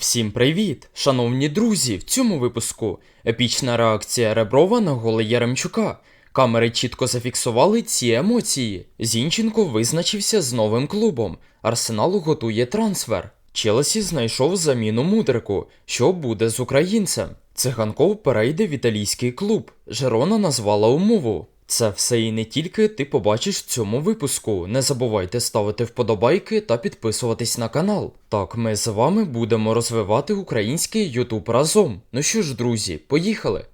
Всім привіт, шановні друзі! В цьому випуску епічна реакція Реброва на голе Яремчука. Камери чітко зафіксували ці емоції. Зінченко визначився з новим клубом. Арсеналу готує трансфер. Челсі знайшов заміну мудрику. Що буде з українцем? Циганков перейде в італійський клуб. Жерона назвала умову. Це все і не тільки ти побачиш в цьому випуску. Не забувайте ставити вподобайки та підписуватись на канал. Так, ми з вами будемо розвивати український Ютуб разом. Ну що ж, друзі, поїхали!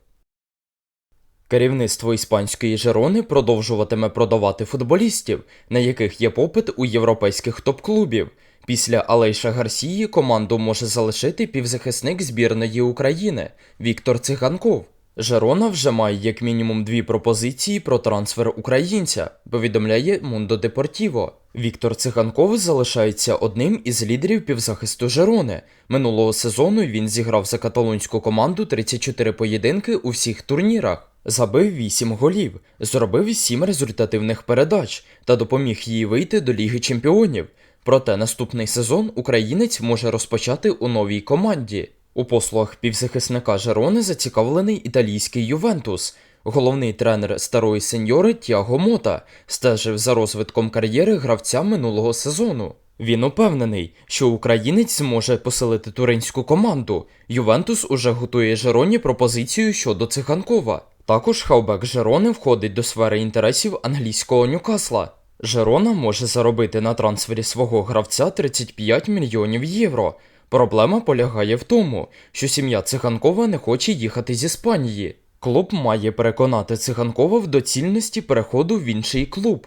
Керівництво іспанської Жерони продовжуватиме продавати футболістів, на яких є попит у європейських топ-клубів. Після Алейша Гарсії команду може залишити півзахисник збірної України Віктор Циганков. Жерона вже має як мінімум дві пропозиції про трансфер українця, повідомляє Мундо Депортіво. Віктор Циганков залишається одним із лідерів півзахисту Жерони. Минулого сезону він зіграв за каталонську команду 34 поєдинки у всіх турнірах, забив 8 голів, зробив 7 результативних передач та допоміг їй вийти до Ліги Чемпіонів. Проте наступний сезон українець може розпочати у новій команді. У послугах півзахисника Жерони зацікавлений італійський Ювентус. Головний тренер старої сеньори Тіаго Мота стежив за розвитком кар'єри гравця минулого сезону. Він упевнений, що українець зможе посилити туринську команду. Ювентус уже готує Жероні пропозицію щодо циганкова. Також хавбек Жерони входить до сфери інтересів англійського Ньюкасла. Жерона може заробити на трансфері свого гравця 35 мільйонів євро. Проблема полягає в тому, що сім'я Циганкова не хоче їхати з Іспанії. Клуб має переконати Циганкова в доцільності переходу в інший клуб.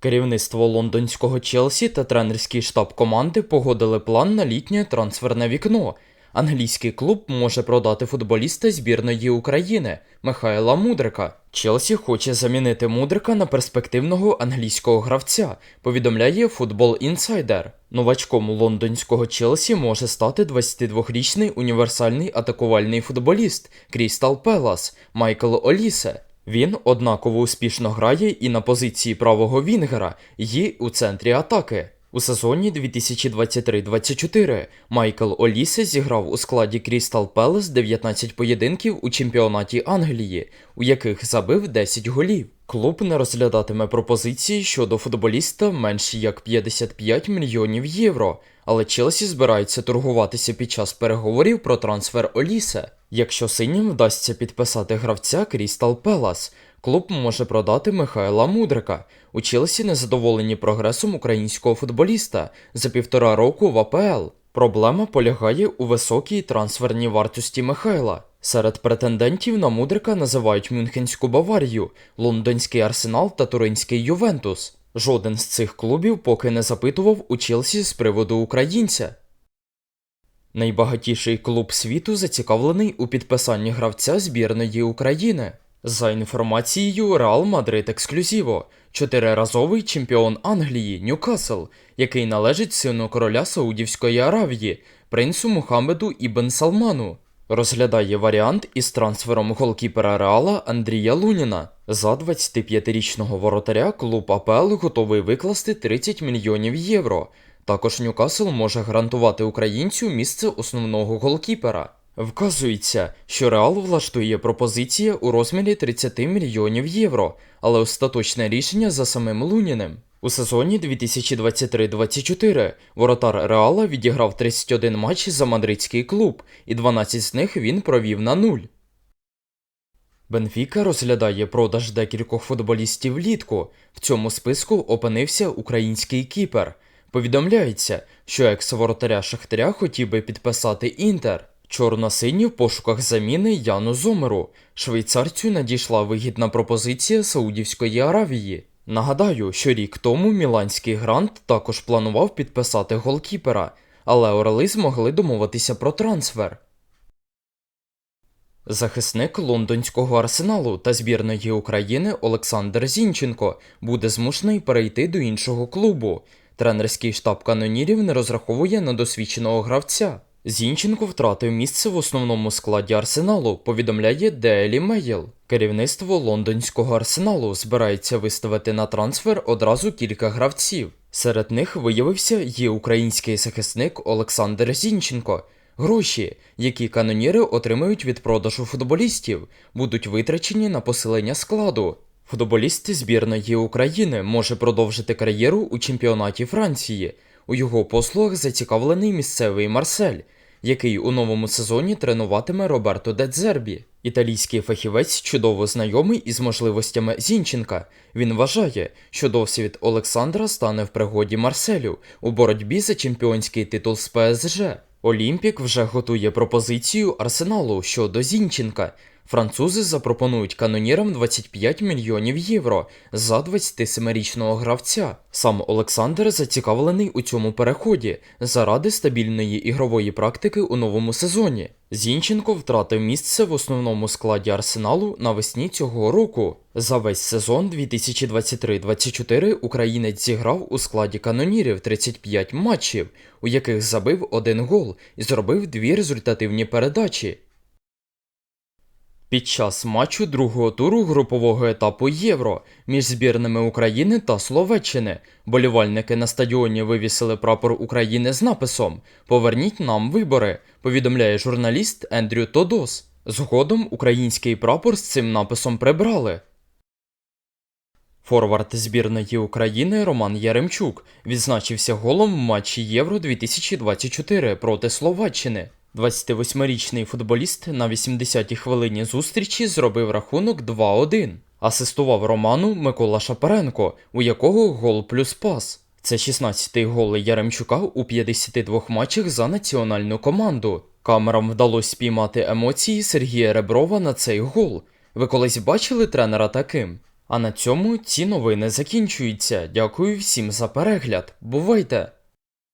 Керівництво лондонського Челсі та тренерський штаб команди погодили план на літнє трансферне вікно. Англійський клуб може продати футболіста збірної України Михайла Мудрика. Челсі хоче замінити Мудрика на перспективного англійського гравця, повідомляє Insider. Новачком лондонського Челсі може стати 22-річний універсальний атакувальний футболіст Крістал Пелас Майкл Олісе. Він однаково успішно грає і на позиції правого Вінгера, і у центрі атаки. У сезоні 2023-24 Майкл Олісе зіграв у складі Крістал Пелес 19 поєдинків у чемпіонаті Англії, у яких забив 10 голів. Клуб не розглядатиме пропозиції щодо футболіста менш як 55 мільйонів євро, але Челсі збирається торгуватися під час переговорів про трансфер Олісе. Якщо синім вдасться підписати гравця Крістал Пелас, клуб може продати Михайла Мудрика. У Челсі незадоволені прогресом українського футболіста за півтора року в АПЛ. Проблема полягає у високій трансферній вартості Михайла. Серед претендентів на Мудрика називають Мюнхенську Баварію, лондонський Арсенал та Туринський Ювентус. Жоден з цих клубів поки не запитував у Челсі з приводу українця. Найбагатіший клуб світу зацікавлений у підписанні гравця збірної України. За інформацією Реал Мадрид Ексклюзіво, чотириразовий чемпіон Англії Ньюкасл, який належить сину короля Саудівської Аравії, принцу Мухаммеду Ібн Салману, розглядає варіант із трансфером голкіпера Реала Андрія Луніна. За 25-річного воротаря клуб АПЛ готовий викласти 30 мільйонів євро. Також Ньюкасл може гарантувати українцю місце основного голкіпера. Вказується, що Реал влаштує пропозиція у розмірі 30 мільйонів євро, але остаточне рішення за самим Луніним. У сезоні 2023-24 воротар Реала відіграв 31 матч за мадридський клуб, і 12 з них він провів на нуль. Бенфіка розглядає продаж декількох футболістів влітку. В цьому списку опинився український кіпер. Повідомляється, що екс-воротаря Шахтаря хотів би підписати Інтер. Чорно-сині в пошуках заміни Яну Зомеру. Швейцарцю надійшла вигідна пропозиція Саудівської Аравії. Нагадаю, що рік тому міланський грант також планував підписати голкіпера, але орели змогли домовитися про трансфер. Захисник лондонського арсеналу та збірної України Олександр Зінченко буде змушений перейти до іншого клубу. Тренерський штаб канонірів не розраховує на досвідченого гравця. Зінченко втратив місце в основному складі арсеналу, повідомляє Daily Mail. Керівництво лондонського арсеналу збирається виставити на трансфер одразу кілька гравців. Серед них виявився і український захисник Олександр Зінченко. Гроші, які каноніри отримають від продажу футболістів, будуть витрачені на посилення складу. Футболіст збірної України може продовжити кар'єру у чемпіонаті Франції. У його послугах зацікавлений місцевий Марсель, який у новому сезоні тренуватиме Роберто Дедзербі. Італійський фахівець чудово знайомий із можливостями Зінченка. Він вважає, що досвід Олександра стане в пригоді Марселю у боротьбі за чемпіонський титул з ПСЖ. Олімпік вже готує пропозицію Арсеналу щодо Зінченка. Французи запропонують канонірам 25 мільйонів євро за 27-річного гравця. Сам Олександр зацікавлений у цьому переході заради стабільної ігрової практики у новому сезоні. Зінченко втратив місце в основному складі Арсеналу навесні цього року. За весь сезон 2023-24 українець зіграв у складі канонірів 35 матчів, у яких забив один гол і зробив дві результативні передачі. Під час матчу другого туру групового етапу Євро між збірними України та Словаччини болівальники на стадіоні вивісили прапор України з написом Поверніть нам вибори, повідомляє журналіст Ендрю Тодос. Згодом український прапор з цим написом прибрали. Форвард збірної України Роман Яремчук відзначився голом в матчі Євро 2024 проти Словаччини. 28-річний футболіст на 80-й хвилині зустрічі зробив рахунок 2-1. Асистував Роману Микола Шапаренко, у якого гол плюс пас. Це 16-й гол Яремчука у 52 матчах за національну команду. Камерам вдалося спіймати емоції Сергія Реброва на цей гол. Ви колись бачили тренера таким? А на цьому ці новини закінчуються. Дякую всім за перегляд. Бувайте!